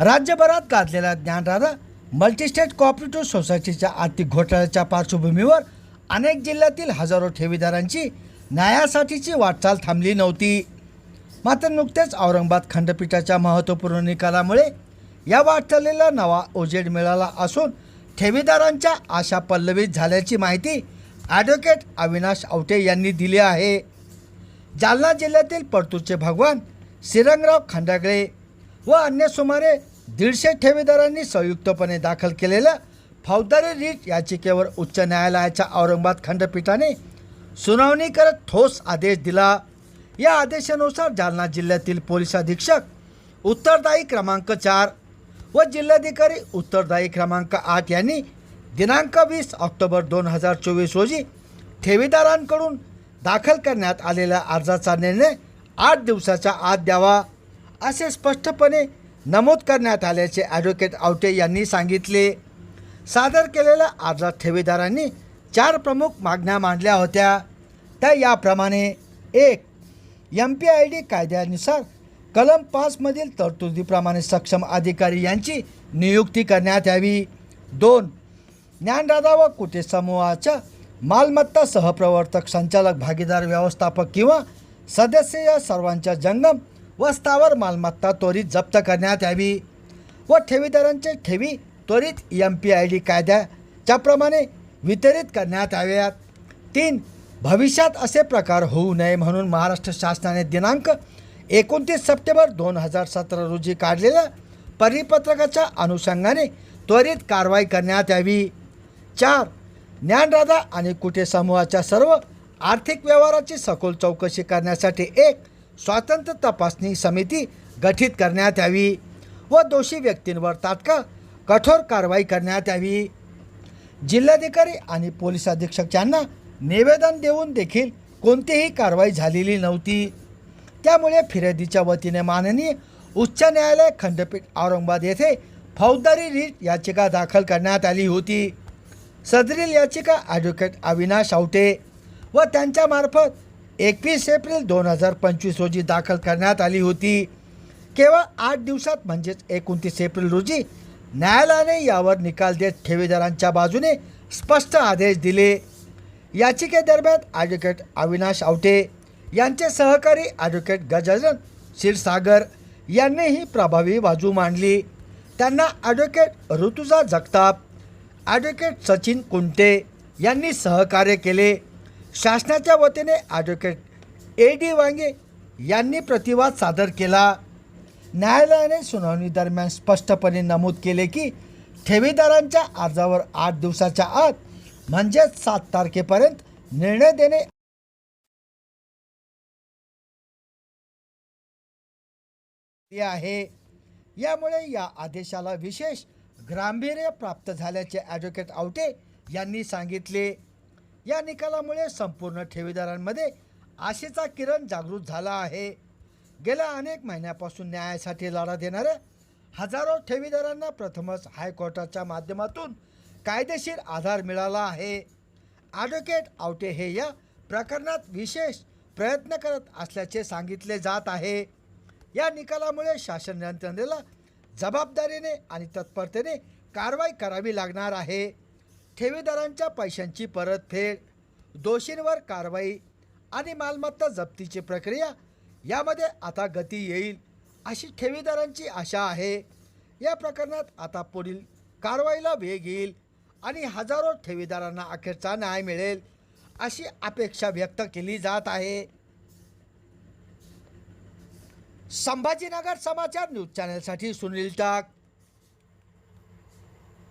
राज्यभरात गाजलेला Dnyanradha multi-state cooperative सोसायटीच्या आर्थिक घोटाळ्याच्या पार्श्वभूमीवर अनेक जिल्ह्यातील हजारो ठेवीदारांची न्यायासाठीची वाटचाल थांबली नव्हती. मात्र नुकतेच औरंगाबाद खंडपीठाच्या महत्त्वपूर्ण निकालामुळे या वाटचालीला नवा ओजेड मिळाला असून ठेवीदारांच्या आशा पल्लवित झाल्याची माहिती ॲडव्होकेट अविनाश आवटे यांनी दिली आहे. जालना जिल्ह्यातील परतूरचे भगवान श्रीरंगराव खंडागळे व अन्य सुमारे दीडशे ठेवीदारांनी संयुक्तपणे दाखल केलेल्या फौजदारी रीट याचिकेवर उच्च न्यायालयाच्या औरंगाबाद खंडपीठाने सुनावणी करत ठोस आदेश दिला. या आदेशानुसार जालना जिल्ह्यातील पोलीस अधीक्षक उत्तरदायी क्रमांक चार व जिल्हाधिकारी उत्तरदायी क्रमांक आठ यांनी दिनांक वीस ऑक्टोबर दोन हजार चोवीस रोजी ठेवीदारांकडून दाखल करण्यात आलेल्या अर्जाचा निर्णय आठ दिवसाच्या आत द्यावा असे स्पष्टपणे नमूद करण्यात आल्याचे ॲडव्होकेट आवटे यांनी सांगितले. सादर केलेल्या अर्जात ठेवीदारांनी चार प्रमुख मागण्या मांडल्या होत्या. त्या याप्रमाणे एक एम पी आय डी कायद्यानुसार कलम पाचमधील तरतुदीप्रमाणे सक्षम अधिकारी यांची नियुक्ती करण्यात यावी. दोन ज्ञानदादा व कुटे समूहाच्या मालमत्ता सहप्रवर्तक संचालक भागीदार व्यवस्थापक किंवा सदस्य या सर्वांच्या जंगम व स्थावर मालमत्ता त्वरित जप्त करण्यात यावी व ठेवीदारांचे ठेवी त्वरित एम पी आय डी कायद्याच्याप्रमाणे वितरित करण्यात याव्यात. तीन भविष्यात असे प्रकार होऊ नये म्हणून महाराष्ट्र शासनाने दिनांक एकोणतीस सप्टेंबर दोन हजार सतरा रोजी काढलेल्या परिपत्रकाच्या अनुषंगाने त्वरित कारवाई करण्यात यावी. चार ज्ञानराधा आणि कुटे समूहाच्या सर्व आर्थिक व्यवहाराची सखोल चौकशी करण्यासाठी एक स्वातंत्र्य तपासणी समिती गठीत करण्यात यावी व दोषी व्यक्तींवर तात्काळ कठोर कारवाई करण्यात यावी. जिल्हाधिकारी आणि पोलीस अधीक्षक यांना निवेदन देऊन देखील कोणतीही कारवाई झालेली नव्हती. त्यामुळे फिर्यादीच्या वतीने माननीय उच्च न्यायालय खंडपीठ औरंगाबाद येथे फौजदारी रीट याचिका दाखल करण्यात आली होती. सदरील याचिका ॲडव्होकेट अविनाश आवटे व त्यांच्यामार्फत एकवीस एप्रिल दोन हजार पंचवीस रोजी दाखल करण्यात आली होती. केवळ आठ दिवसात म्हणजेच एकोणतीस एप्रिल रोजी न्यायालयाने यावर निकाल देत ठेवीदारांच्या बाजूने स्पष्ट आदेश दिले. याचिकेदरम्यान ॲडव्होकेट अविनाश आवटे यांचे सहकारी ॲडव्होकेट गजानन क्षीरसागर यांनीही प्रभावी बाजू मांडली. त्यांना ॲडव्होकेट ऋतुजा जगताप ॲडव्होकेट सचिन कुंटे यांनी सहकार्य केले. शासनाच्या वतीने ॲडव्होकेट ए डी वांगे यांनी प्रतिवाद सादर केला. न्यायालयाने सुनावणी दरम्यान स्पष्टपणे नमूद केले की ठेवीदारांच्या अर्जावर आठ दिवसाच्या आत म्हणजेच सात तारखेपर्यंत निर्णय देणे हे आहे. यामुळे या आदेशाला विशेष गांभीर्य प्राप्त झाल्याचे ॲडव्होकेट आवटे यांनी सांगितले. या निकालामुळे संपूर्ण ठेवीदारांमध्ये आशेचा किरण जागृत झाला आहे. गेल्या अनेक महिन्यापासून न्यायासाठी लढा देणाऱ्या हजारो ठेवीदारांना प्रथमच हायकोर्टाच्या माध्यमातून कायदेशीर आधार मिळाला आहे. ॲडव्होकेट आवटे हे या प्रकरणात विशेष प्रयत्न करत असल्याचे सांगितले जात आहे. या निकालामुळे शासन यंत्रणेला जबाबदारीने आणि तत्परतेने कारवाई करावी लागणार आहे. ठेवीदारांच्या पैशांची परतफेड दोषींवर कारवाई आणि मालमत्ता जप्तीची प्रक्रिया यामध्ये आता गती येईल अशी ठेवीदारांची आशा आहे. या प्रकरणात आता पुढील कारवाईला वेग येईल आणि हजारो ठेवीदारांना अखेरचा न्याय मिळेल अशी अपेक्षा व्यक्त केली जात आहे. संभाजीनगर समाचार न्यूज चॅनलसाठी सुनील टाक.